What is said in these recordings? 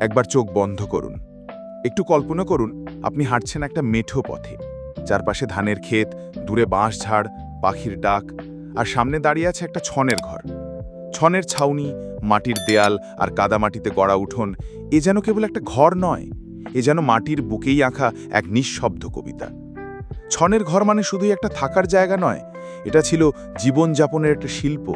একবার চোখ বন্ধ করুন। একটু কল্পনা করুন, আপনি হাঁটছেন একটা মেঠো পথে। চারপাশে ধানের ক্ষেত, দূরে বাঁশ ঝাড়, পাখির ডাক, আর সামনে দাঁড়িয়ে আছে একটা ছনের ঘর। ছনের ছাউনি, মাটির দেয়াল আর কাদামাটিতে গড়া উঠোন, এ যেন কেবল একটা ঘর নয়, এ যেন মাটির বুকেই আঁকা এক নিঃশব্দ কবিতা। ছনের ঘর মানে শুধুই একটা থাকার জায়গা নয়, এটা ছিল জীবনযাপনের একটা শিল্প,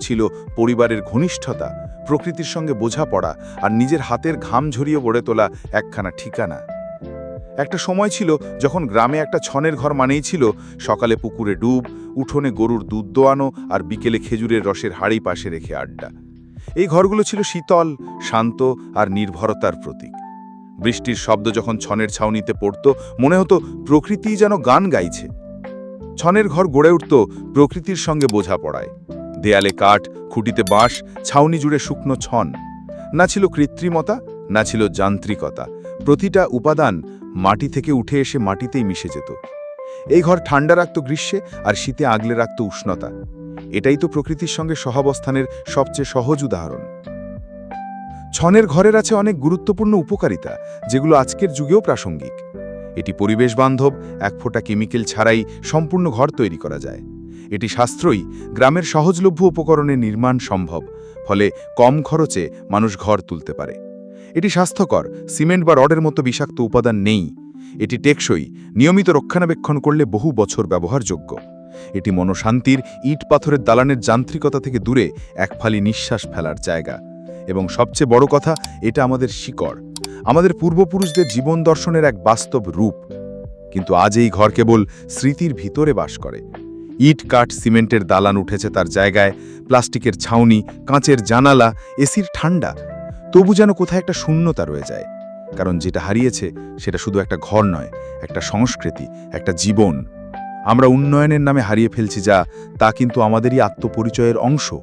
ছিল পরিবারের ঘনিষ্ঠতা প্রকৃতির সঙ্গে বোঝাপড়া আর নিজের হাতের ঘাম ঝরিয়ে গড়ে তোলা একখানা ঠিকানা। একটা সময় ছিল যখন গ্রামে একটা ছনের ঘর মানেই ছিল সকালে পুকুরে ডুব, উঠোনে গরুর দুধ দোয়ানো আর বিকেলে খেজুরের রসের হাড়ি পাশে রেখে আড্ডা। এই ঘরগুলো ছিল শীতল, শান্ত আর নির্ভরতার প্রতীক। বৃষ্টির শব্দ যখন ছনের ছাউনিতে পড়ত, মনে হতো প্রকৃতি যেন গান গাইছে। ছনের ঘর গড়ে উঠত প্রকৃতির সঙ্গে বোঝাপড়ায় দেয়ালে কাঠ, খুঁটিতে বাঁশ, ছাউনি জুড়ে শুকনো ছন। না ছিল কৃত্রিমতা, না ছিল যান্ত্রিকতা। প্রতিটা উপাদান মাটি থেকে উঠে এসে মাটিতেই মিশে যেত। এই ঘর ঠান্ডা রাখত গ্রীষ্মে আর শীতে আগলে রাখত উষ্ণতা। এটাই তো প্রকৃতির সঙ্গে সহাবস্থানের সবচেয়ে সহজ উদাহরণ। ছনের ঘরের আছে অনেক গুরুত্বপূর্ণ উপকারিতা, যেগুলো আজকের যুগেও প্রাসঙ্গিক। এটি পরিবেশ বান্ধব, এক ফোঁটা কেমিক্যাল ছাড়াই সম্পূর্ণ ঘর তৈরি করা যায়। এটি শাস্ত্রই গ্রামের সহজলভ্য উপকরণে নির্মাণ সম্ভব, ফলে কম খরচে মানুষ ঘর তুলতে পারে। এটি স্বাস্থ্যকর, সিমেন্ট বা রডের মতো বিষাক্ত উপাদান নেই। এটি টেকসই, নিয়মিত রক্ষণাবেক্ষণ করলে বহু বছর ব্যবহারযোগ্য। এটি মনশান্তির, ইট পাথরের দালানের যান্ত্রিকতা থেকে দূরে এক ফালি নিঃশ্বাস ফেলার জায়গা। এবং সবচেয়ে বড় কথা, এটা আমাদের শিকড়। আমাদের পূর্বপুরুষদের জীবন দর্শনের এক বাস্তব রূপ। কিন্তু আজ এই ঘর কেবল স্মৃতির ভিতরে বাস করে। ইট কাঠ সিমেন্টের দালান উঠেছে তার জায়গায়, প্লাস্টিকের ছাউনি, কাঁচের জানালা, এসির ঠান্ডা। তবু যেন কোথায় একটা শূন্যতা রয়ে যায়। কারণ যেটা হারিয়েছে সেটা শুধু একটা ঘর নয়, একটা সংস্কৃতি, একটা জীবন। আমরা উন্নয়নের নামে হারিয়ে ফেলছি যা, তা কিন্তু আমাদেরই আত্মপরিচয়ের অংশ।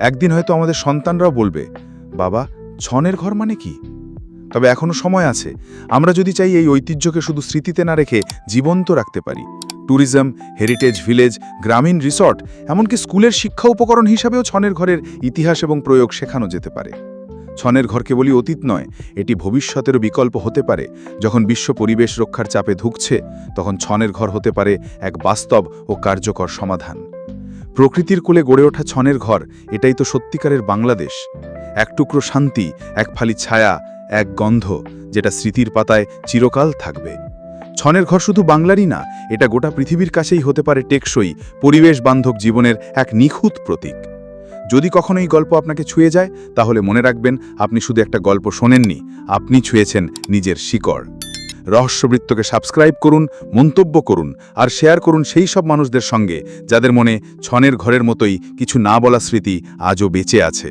একদিন হয়তো আমাদের সন্তানরাও বলবে, বাবা, ছনের ঘর মানে কি? তবে এখনও সময় আছে। আমরা যদি চাই এই ঐতিহ্যকে শুধু স্মৃতিতে না রেখে জীবন্ত রাখতে পারি। ট্যুরিজম, হেরিটেজ ভিলেজ, গ্রামীণ রিসর্ট, এমনকি স্কুলের শিক্ষা উপকরণ হিসাবেও ছনের ঘরের ইতিহাস এবং প্রয়োগ শেখানো যেতে পারে। ছনের ঘর কেবলই অতীত নয়, এটি ভবিষ্যতেরও বিকল্প হতে পারে। যখন বিশ্ব পরিবেশ রক্ষার চাপে ধুকছে, তখন ছনের ঘর হতে পারে এক বাস্তব ও কার্যকর সমাধান। প্রকৃতির কোলে গড়ে ওঠা ছনের ঘর, এটাই তো সত্যিকারের বাংলাদেশ। এক টুকরো শান্তি, এক ফালি ছায়া, এক গন্ধ, যেটা স্মৃতির পাতায় চিরকাল থাকবে। ছনের ঘর শুধু বাংলারই না, এটা গোটা পৃথিবীর কাছেই হতে পারে টেকসই পরিবেশ বান্ধব জীবনের এক নিখুঁত প্রতীক। যদি কখনো এই গল্প আপনাকে ছুঁয়ে যায়, তাহলে মনে রাখবেন আপনি শুধু একটা গল্প শোনেননি, আপনি ছুঁয়েছেন নিজের শিকড়। রহস্যবৃত্তকে সাবস্ক্রাইব করুন, মন্তব্য করুন, আর শেয়ার করুন সেই সব মানুষদের সঙ্গে, যাদের মনে ছনের ঘরের মতোই কিছু না বলা স্মৃতি আজও বেঁচে আছে।